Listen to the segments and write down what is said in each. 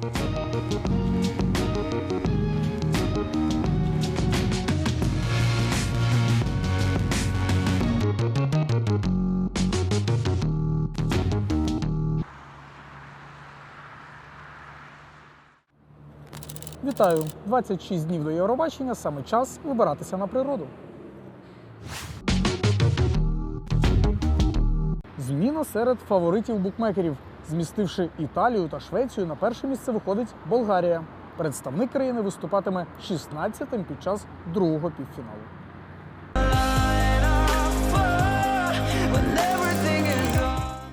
Вітаю! 26 днів до Євробачення. Саме час вибиратися на природу. Зміна серед фаворитів букмекерів. Змістивши Італію та Швецію, на перше місце виходить Болгарія. Представник країни виступатиме 16-тим під час другого півфіналу.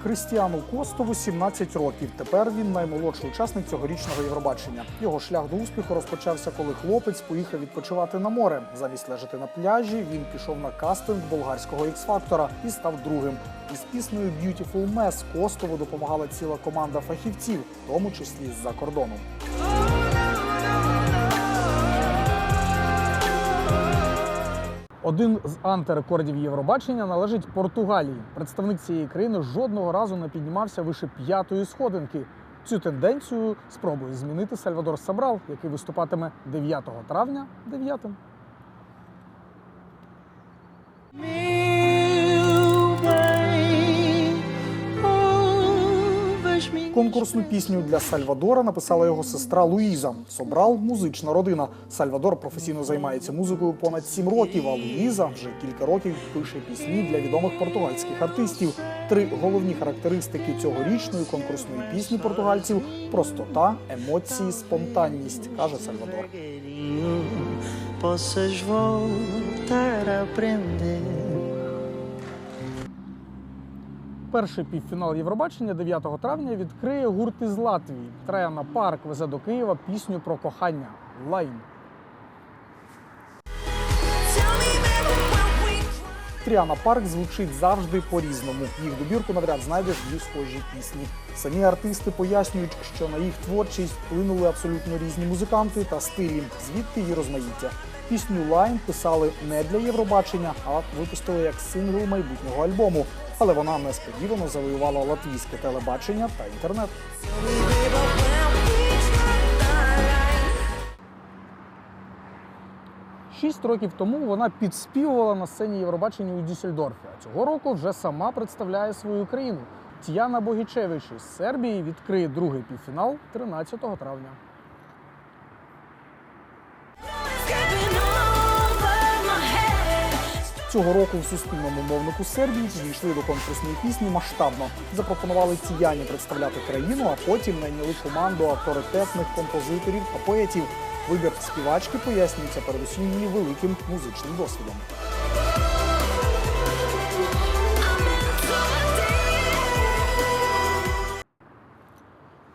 Крістіану Костову 17 років. Тепер він наймолодший учасник цьогорічного Євробачення. Його шлях до успіху розпочався, коли хлопець поїхав відпочивати на море. Замість лежати на пляжі, він пішов на кастинг болгарського X-Factor і став другим. Із піснею Beautiful Mess Костову допомагала ціла команда фахівців, в тому числі з-за кордону. Один з антирекордів Євробачення належить Португалії. Представник цієї країни жодного разу не піднімався вище п'ятої сходинки. Цю тенденцію спробує змінити Сальвадор Сабрал, який виступатиме 9 травня 9-м. Конкурсну пісню для Сальвадора написала його сестра Луїза. Собрал музична родина. Сальвадор професійно займається музикою понад сім років. А Луїза вже кілька років пише пісні для відомих португальських артистів. Три головні характеристики цьогорічної конкурсної пісні португальців простота, емоції, спонтанність, каже Сальвадор. Перший півфінал Євробачення 9 травня відкриє гурт із Латвії. Траяна Парк везе до Києва пісню про кохання Лайн. Тріана Парк звучить завжди по-різному. Їх добірку навряд знайдеш дві схожі пісні. Самі артисти пояснюють, що на їх творчість вплинули абсолютно різні музиканти та стилі, звідти її розмаїття. Пісню Лайн писали не для Євробачення, а випустили як сингл майбутнього альбому. Але вона несподівано завоювала латвійське телебачення та інтернет. Шість років тому вона підспівувала на сцені Євробачення у Дюссельдорфі. А цього року вже сама представляє свою країну. Тіяна Богічевич із Сербії відкриє другий півфінал 13 травня. Цього року в суспільному мовнику Сербії зійшли до конкурсної пісні масштабно. Запропонували ціяні представляти країну, а потім найняли команду авторитетних композиторів та поетів. Вибір співачки пояснюється передусім її великим музичним досвідом.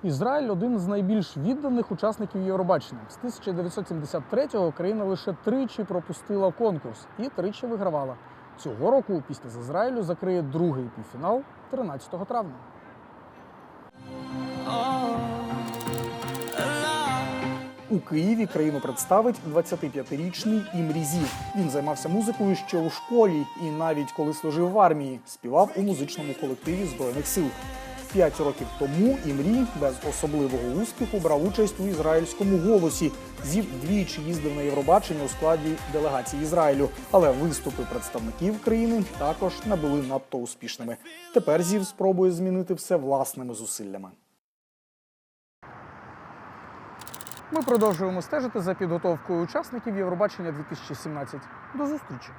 Ізраїль один з найбільш відданих учасників Євробачення. З 1973-го країна лише тричі пропустила конкурс і тричі вигравала. Цього року після з Ізраїлю закриє другий півфінал 13 травня. У Києві країну представить 25-річний Імрізів. Він займався музикою ще у школі і навіть коли служив в армії, співав у музичному колективі Збройних сил. П'ять років тому Імрі без особливого успіху брав участь у ізраїльському голосі. Зів двічі їздив на Євробачення у складі делегації Ізраїлю, але виступи представників країни також не були надто успішними. Тепер Зів спробує змінити все власними зусиллями. Ми продовжуємо стежити за підготовкою учасників Євробачення 2017. До зустрічі!